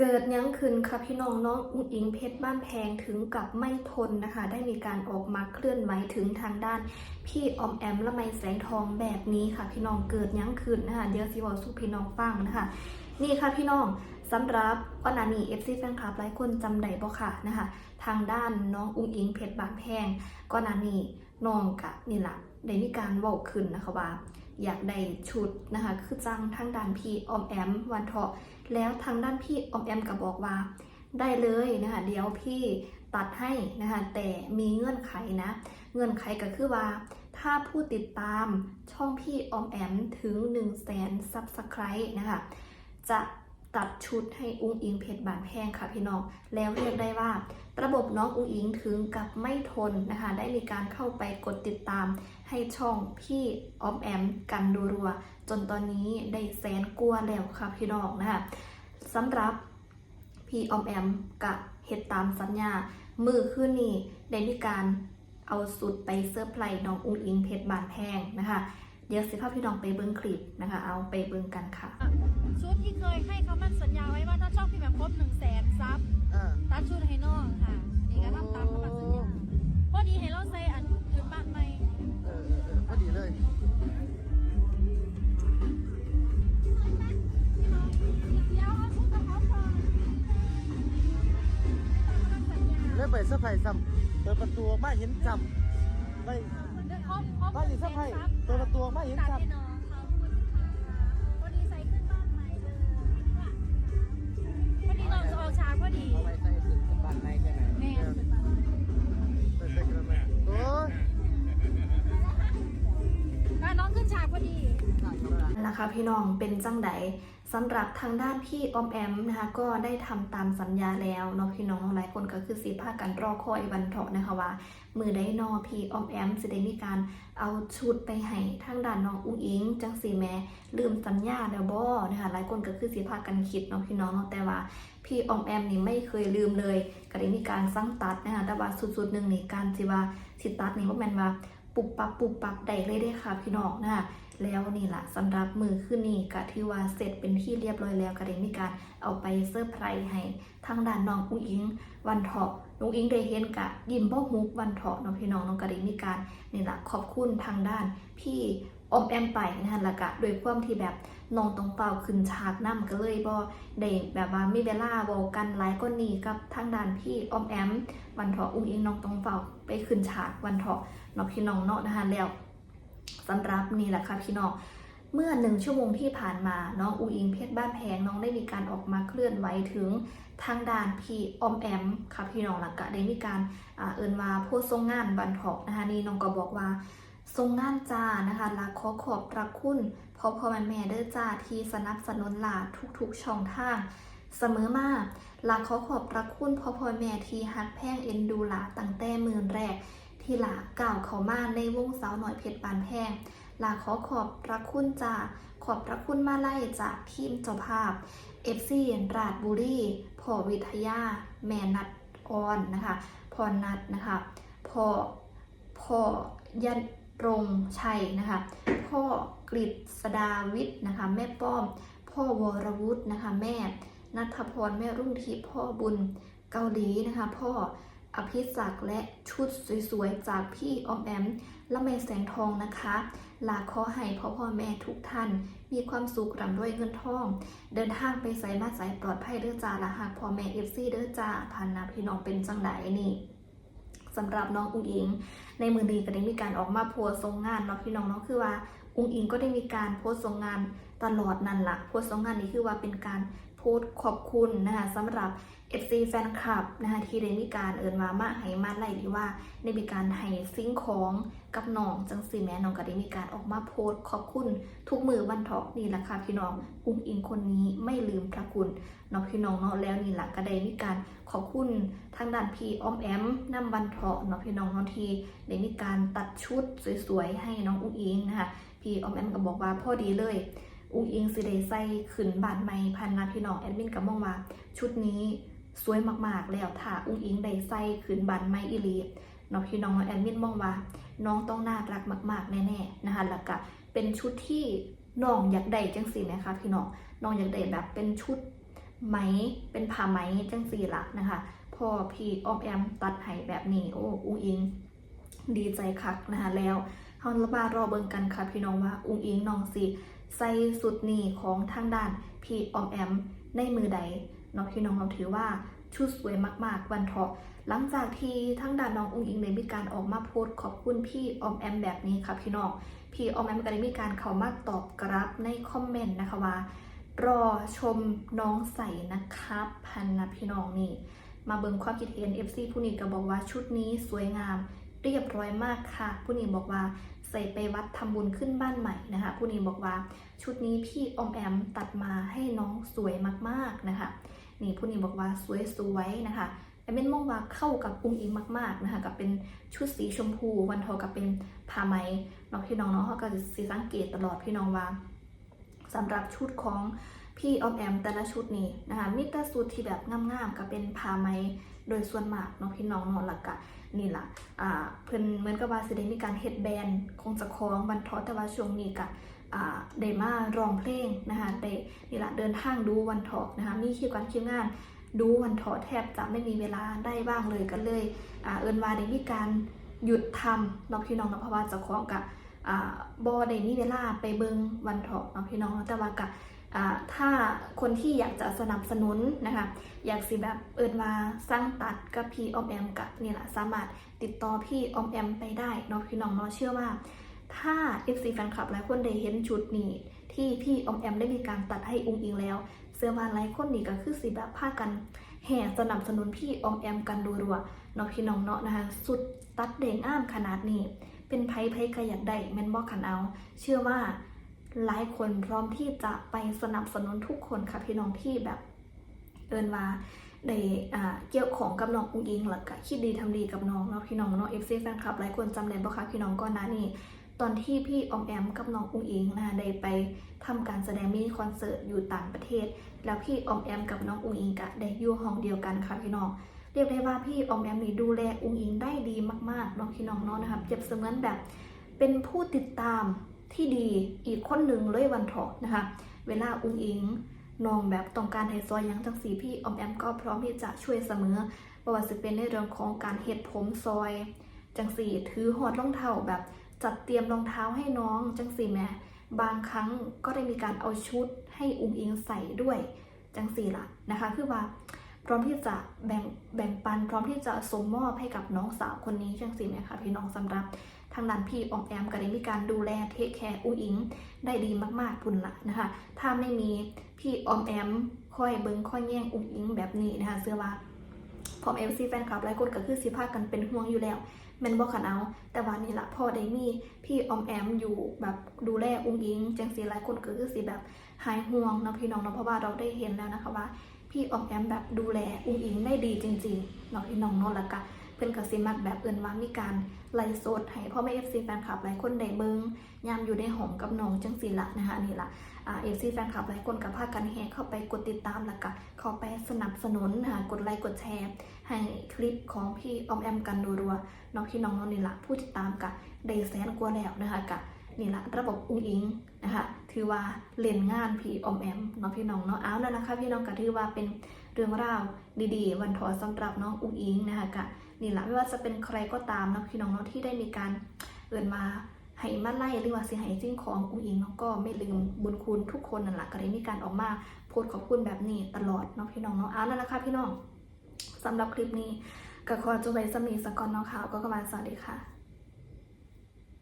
เกิดยังขึ้นค่ะพี่น้องน้องอุ้งอิงเพชรบ้านแพงถึงกับไม่ทนนะคะ ได้มีการออกมาเคลื่อนไหวถึงทางด้าน พี่ออมแอมละไมแสงทองแบบนี้ค่ะ พี่น้องเกิดยังขึ้นนะคะเดี๋ยวสิบอกสู่พี่น้องฟังนะคะ นี่ค่ะพี่น้องสำหรับก่อนหน้านี้ FC แฟนคลับหลายคนจำได้บ่ค่ะนะคะ ทางด้านน้องอุ้งอิงเพชรบ้างแพงก่อนหน้านี้น้องกะนี่แหละได้มีการเว้าขึ้นนะคะว่า อยากได้ชุดนะคะ คือจังทางด้านพี่ออมแอมวันเถาะแล้วทางด้านพี่ออมแอมก็บอกว่า ได้เลยนะคะเดี๋ยวพี่ตัดให้นะคะแต่มีเงื่อนไขนะ เงื่อนไขก็คือว่า ถ้าผู้ติดตามช่องพี่ออมแอมถึง 1 0 0 0 0แสนซับสไครต์นะคะจะตัดชุดให้อุ้งอิงเพชรบานแพงค่ะพี่น้อง แล้วเรียกได้ว่า ระบบน้องอุ้งอิงถึงกับไม่ทนนะคะ ได้มีการเข้าไปกดติดตาม ให้ช่องพี่ออมแอม กันดูรัว จนตอนนี้ได้แสนกลัวแล้วค่ะพี่น้องนะคะสำหรับพี่ออมแอมกับเฮ็ดตามสัญญา มือขึ้นนี่ได้มีการเอาสุดไปเสื้อร์ไพรส์น้องอุ้งอิงเพชรบานแพงนะคะ เดี๋ยวสิพาพี่น้องไปเบิ้งคลิปนะคะ เอาไปเบิ้งกันค่ะ ชุดที่เคยให้คำมั่นสัญญาไว้ว่าถ้าช่องพี่แหม่มครบหนึ่งแสนซับอ่าตัดชุดให้น้องค่ะนี่ก็ทำตามคำมั่นสัญญาพอดีให้เราใส่อันถือบ้านใหม่เออเออเออพอดีเลยเดี๋ยวเอาชุดกับเขาก่อนสัญญาแล้วไปเสื้อไผ่ซ้ำเปิดประตูออกมาเห็นซ้ำไม่ เดี๋ยวครบครบบ้านอยู่เสื้อไผ่เปิดประตูออกมาเห็นตัด นะคะพี่น้องเป็นจังไดสำหรับทางด้านพี่ออมแอมนะคะก็ได้ทำตามสัญญาแล้วเนาะพี่น้องหลายคนก็คือสีผ้ากันรอคอยวันเถาะนะคะว่า มือได้นอพี่ออมแอมสิได้มีการเอาชุดไปให้ทางด้านน้องอุ้งอิง จังสีแม่ลืมสัญญาแล้วบ่นะคะหลายคนก็คือสีผ้ากันคิดเนาะพี่น้องเนาะแต่ว่าพี่ออมแอมนี่ไม่เคยลืมเลยก็ได้มีการสั่งตัดนะคะแต่ว่าสุดๆหนึ่งนี่การสิว่าสิตัดนี่บ่แม่นว่าปุบปับปุบปับได้เลยเด้ค่ะพี่น้องนะคะ แล้วนี่ละสำหรับมือขึ้นนี่ก็ถือว่าเสร็จเป็นที่เรียบร้อยแล้วก็ได้มีการเอาไปเซอร์ไพรส์ให้ทางด้านน้องอุ้งอิงวันเถาะน้องอิงได้เห็นกะยิ้มบ่ฮุบวันเถาะน้องพี่น้องน้องก็ได้มีการนี่ละขอบคุณทางด้านพี่อมแอมไปนะคะล้วก็โดยความที่แบบน้องตรงเป่าขึ้นฉากน้ำก็เลยบ่ได้แบบว่ามีเวลาเว้ากันหลายก็นี้กับทางด้านพี่ออมแอม วันเถาะอุ้งอิงน้องตรงเป่าไปขึ้นฉากวันเถาะน้องพี่น้องเนาะนะคะแล้ว สำหรับนี่แหละค่ะพี่น้องเมื่อหนึ่งชั่วโมงที่ผ่านมาน้องอูอิงเพชรบ้านแพงน้องได้มีการออกมาเคลื่อนไหวถึงทางด่านพี่ออมแอมค่ะพี่น้องหลักกะได้มีการเอินว่าผู้ทรงงานบันทอกนะคะนี่น้องก็บอกว่าทรงงานจ้านะคะลาขอขอบพระคุณพ่อพ่อแม่แม่เด้อจ้าที่สนับสนุนหลาทุกๆช่องทาง เสมอมาลาขอขอบพระคุณพ่อพ่อแม่ที่ฮักแพงเอ็นดูหลาตั้งแต่มือแรก ที่หลาก่าวเขามาในวงสาวหน่อยเพชรบานแพงลาขอขอบพระคุณจ่าขอบพระคุณมาไล่จากทีมเจ้าภาพเอฟซีราชบุรีพอวิทยา แม่นัดออนนะคะพอนัดนะคะพ่อพ่อยันรงชัยนะคะพ่อกฤษดาวิทย์นะคะแม่ป้อม พ่อวรวุฒินะคะแม่นัทพรแม่รุ่งทิพย์พ่อบุญเกาหลีนะคะพ่อ อภิศักดิ์และชุดสวยๆ จากพี่ออมแอมและแม่แสงทองนะคะลาขอให้พ่อพ่อแม่ทุกท่าน มีความสุขร่ำรวยเงินทอง เดินทางไปใส่มาใส่ปลอดภัยเด้อจ้าละหากพ่อแม่เอฟซีเด้อจ้าพันนาพี่น้องเป็นจังไดนี่สำหรับน้องอุ้งอิง ในมือดีก็ได้มีการออกมาโพสทรงงานเนาะพี่น้องเนาะคือว่าอุ้งอิงก็ได้มีการโพสทรงงานตลอดนั่นละโพสทรงงานนี้คือว่าเป็นการ พสต์ขอบคุณนะคะสำหรับ FC แฟนคลับนะคะที่ได้มีการเอินวามาให้มาไล่หรือว่าได้มีการให้ซิงของกับน้องจังสีแม่น้องก็ได้มีการออกมาโพสต์ขอบคุณทุกมือวันเถาะนี่แหละค่ะพี่น้องอุ้งอิงคนนี้ไม่ลืมพระคุณน้องพี่น้องเนาะแล้วนี่แหละก็ได้มีการขอบคุณทางด้านพี่อ้อมแอมนำวันเถาะเนาะพี่น้องเนาะที่ได้มีการตัดชุดสวยๆให้น้องอุ้งอิงนะคะพี่อ้อมแอมก็บอกว่าพ่อดีเลย อุ้งอิงสิได้ใส่ขึ้นบาทใหม่พันนาพี่น้องแอดมินก็มองว่า ชุดนี้สวยมากๆ แล้วถ้าอุ้งอิงได้ใส่ขืนบันไม่อีลีเนาะพี่น้องแอดมินมองว่า น้องต้องน่ารักมาก ๆ แน่ๆนะคะแล้วก็เป็นชุดที่น้องอยากได้จังสินะคะพี่น้องน้องอยากได้แบบเป็นชุดไหมเป็นผ้าไหมจังสีละนะคะพอพี่ออมแอมตัดให้แบบนี้โอ้อุ้งอิงดีใจคักนะคะแล้ว เฮามารอเบิงกันค่ะพี่น้องว่าอุ้งอิงน้องสิใส่สุดนี้ของทางด้านพี่ออมแอมในมือใดเนาะพี่น้องเราถือว่าชุดสวยมากๆ วันเถาะหลังจากที่ทางด้านน้องอุ้งอิงได้มีการออกมาโพสต์ขอบคุณพี่ออมแอมแบบนี้ค่ะพี่น้องพี่ออมแอมก็ได้มีการเข้ามาตอบกรับในคอมเมนต์นะคะว่า รอชมน้องใส่นะครับพันนะพี่น้องนี่ มาเบิ่งความคิดเห็น FC ผู้นี้ก็บอกว่าชุดนี้สวยงาม เรียบร้อยมากค่ะ ผู้นี้บอกว่า ใส่ไปวัดทำบุญขึ้นบ้านใหม่นะคะผู้นี้บอกว่าชุดนี้พี่อมแอมตัดมาให้น้องสวยมากๆนะคะนี่ผู้นี้บอกว่าสวยๆนะคะไอเมนมองว่าเข้ากับอุ้งอิงมากๆนะคะกับเป็นชุดสีชมพูวันทอกับเป็นผ้าไหมเนาะพี่น้องเนาะเขาก็จะสีสังเกตตลอดพี่น้องว่าสำหรับชุดของ พี่ออมแอมแต่ละชุดนี้นะคะมีแต่ชุดที่แบบงามๆกับเป็นผ้าไหมโดยส่วนมากเนาะพี่น้องเนาะหลักกะนี่ล่ะอ่าเพิ่นเหมือนกับว่าสิได้มีการเฮ็ดแบรนด์คงจะคล้องวันทอแต่ว่าช่วงนี้ก็อ่าได้มาร้องเพลงนะคะได้นี่ละเดินทางดูวันทอนะคะมีคิวการคิวงานดูวันทอแทบจะไม่มีเวลาได้บ้างเลยกันเลยอ่าเอินว่าได้มีการหยุดทำเนาะพี่น้องเนะเพราะว่าเจ้าของกับอ่าบ่ได้มีเวลาไปเบิงวันทอเนาะพี่น้องเนาะแต่ว่ากับ ถ้าคนที่อยากจะสนับสนุนนะคะ อยากสิแบบเอินมาสร้างตัดกับพี่ออมแอมกับนี่แหละสามารถติดต่อพี่ออมแอมไปได้เนาะพี่น้องเนาะเชื่อว่า ถ้า FC แฟนคลับหลายคนได้เห็นชุดนี้ ที่พี่ออมแอมได้มีการตัดให้อุ้งอิงแล้ว เสื้อผ้าหลายคนนี่ก็คือสิแบบพากันแห่สนับสนุนพี่ออมแอมกันรัวๆเนาะพี่น้องเนาะนะคะ สุดตัดเด่งอ้ามขนาดนี้ เป็นไพ่ไพ่กระยากได้แม่นบอกขันเอา เชื่อว่า หลายคนพร้อมที่จะไปสนับสนุนทุกคนค่ะพี่น้องที่แบบเอินว่าได้เกี่ยวของกับน้องอุ้งอิงหลักกะคิดดีทำดีกับน้องเนาะพี่น้องเนาะเอฟซีแฟนคลับหลายคนจำได้บ่คะพี่น้องก่อนหน้านี้ตอนที่พี่อมแอมกับน้องอุ้งอิงนะได้ไปทำการแสดงมินิคอนเสิร์ตอยู่ต่างประเทศ แล้วพี่อมแอมกับน้องอุ้งอิงกะได้อยู่ห้องเดียวกันค่ะพี่น้องเรียกได้ว่าพี่อมแอมนี่ดูแลอุ้งอิงได้ดีมากๆน้องพี่น้องเนาะนะครับเจ็บเสมือนแบบเป็นผู้ติดตาม ที่ดีอีกคนหนึ่งเลยวันเถาะนะคะ เวลาอุ้งอิงน้องแบบต้องการให้ซอยยังจังสีพี่อมแอมก็พร้อมที่จะช่วยเสมอบ่ว่าจะเป็นในเรื่องของการเฮ็ดผมซอย จังสีถือหอดรองเท้าแบบจัดเตรียมรองเท้าให้น้องจังสีแม่บางครั้งก็ได้มีการเอาชุดให้อุ้งอิงใส่ด้วยจังสีละนะคะ คือว่าพร้อมที่จะแบ่งแบ่งปันพร้อมที่จะส่งมอบให้กับน้องสาวคนนี้จังสีไหมคะพี่น้องสำหรับ ทางด้านพี่ออมแอมก็ได้มีการดูแลเทคแคร์อุ้งอิงได้ดีมากๆพุ่นละนะคะ ถ้าไม่มีพี่ออมแอมคอยเบิ้งคอยแย่งอุ้งอิงแบบนี้นะคะเสื้อว่าพอเอฟซีแฟนคลับหลายคนก็คือสิพากันเป็นห่วงอยู่แล้วแมันบอกขันเอา แต่ว่านี่ละพ่อได้มีพี่ออมแอมอยู่แบบดูแลอุ้งอิงจังสีหลายคนก็คือสิแบบหายห่วงนะพี่น้องเนาะเพราะว่าเราได้เห็นแล้วนะคะว่าพี่ออมแอมแบบดูแลอุ้งอิงได้ดีจริงๆเนาะพี่น้องเนาะล้วก็ เพิ่นก็สิมักแบบเอิ้นว่ามีการไลฟ์สดให้พ่อแม่ FC แฟนคลับหลายคนได้เบิ่งยามอยู่ในห้อมกับน้องจังสีละนะคะนี่ละเอฟซีแฟนคลับหลายคนกับพากันแห่เข้าไปกดติดตามแล้วก็เข้าไปสนับสนุนนะคะกดไลค์กดแชร์ ให้คลิปของพี่ออมแอมกันรัวๆน้องพี่น้องน้องนี่ละผู้ติดตามกะได้แสนกว่าแล้วนะคะกะนี่ละระบบอุ้งอิงนะคะถือว่าเล่นงานพี่อมแอมน้องพี่น้องเนาะเอาแล้วนะคะ พี่น้องกะถือว่าเป็นเรื่องราวดีๆ วันทอสำหรับน้องอุ้งอิงนะคะกะ นี่แหละไม่ว่าจะเป็นใครก็ตามน้องพี่น้องเนาะที่ได้มีการเอินมาให้มาไล่หรือว่าสิให้สิ่งของอุ้งอิงเนาะก็ไม่ลืมบุญคุณทุกคนนั่นแหละก็ได้มีการออกมาโพสต์ขอบคุณแบบนี้ตลอดเนาะพี่น้องเนาะเอานั่นแหละค่ะพี่น้องสำหรับคลิปนี้ก็ขอจบไว้สำนีสกอนเนาะค่ะก็กำลังสวัสดีค่ะ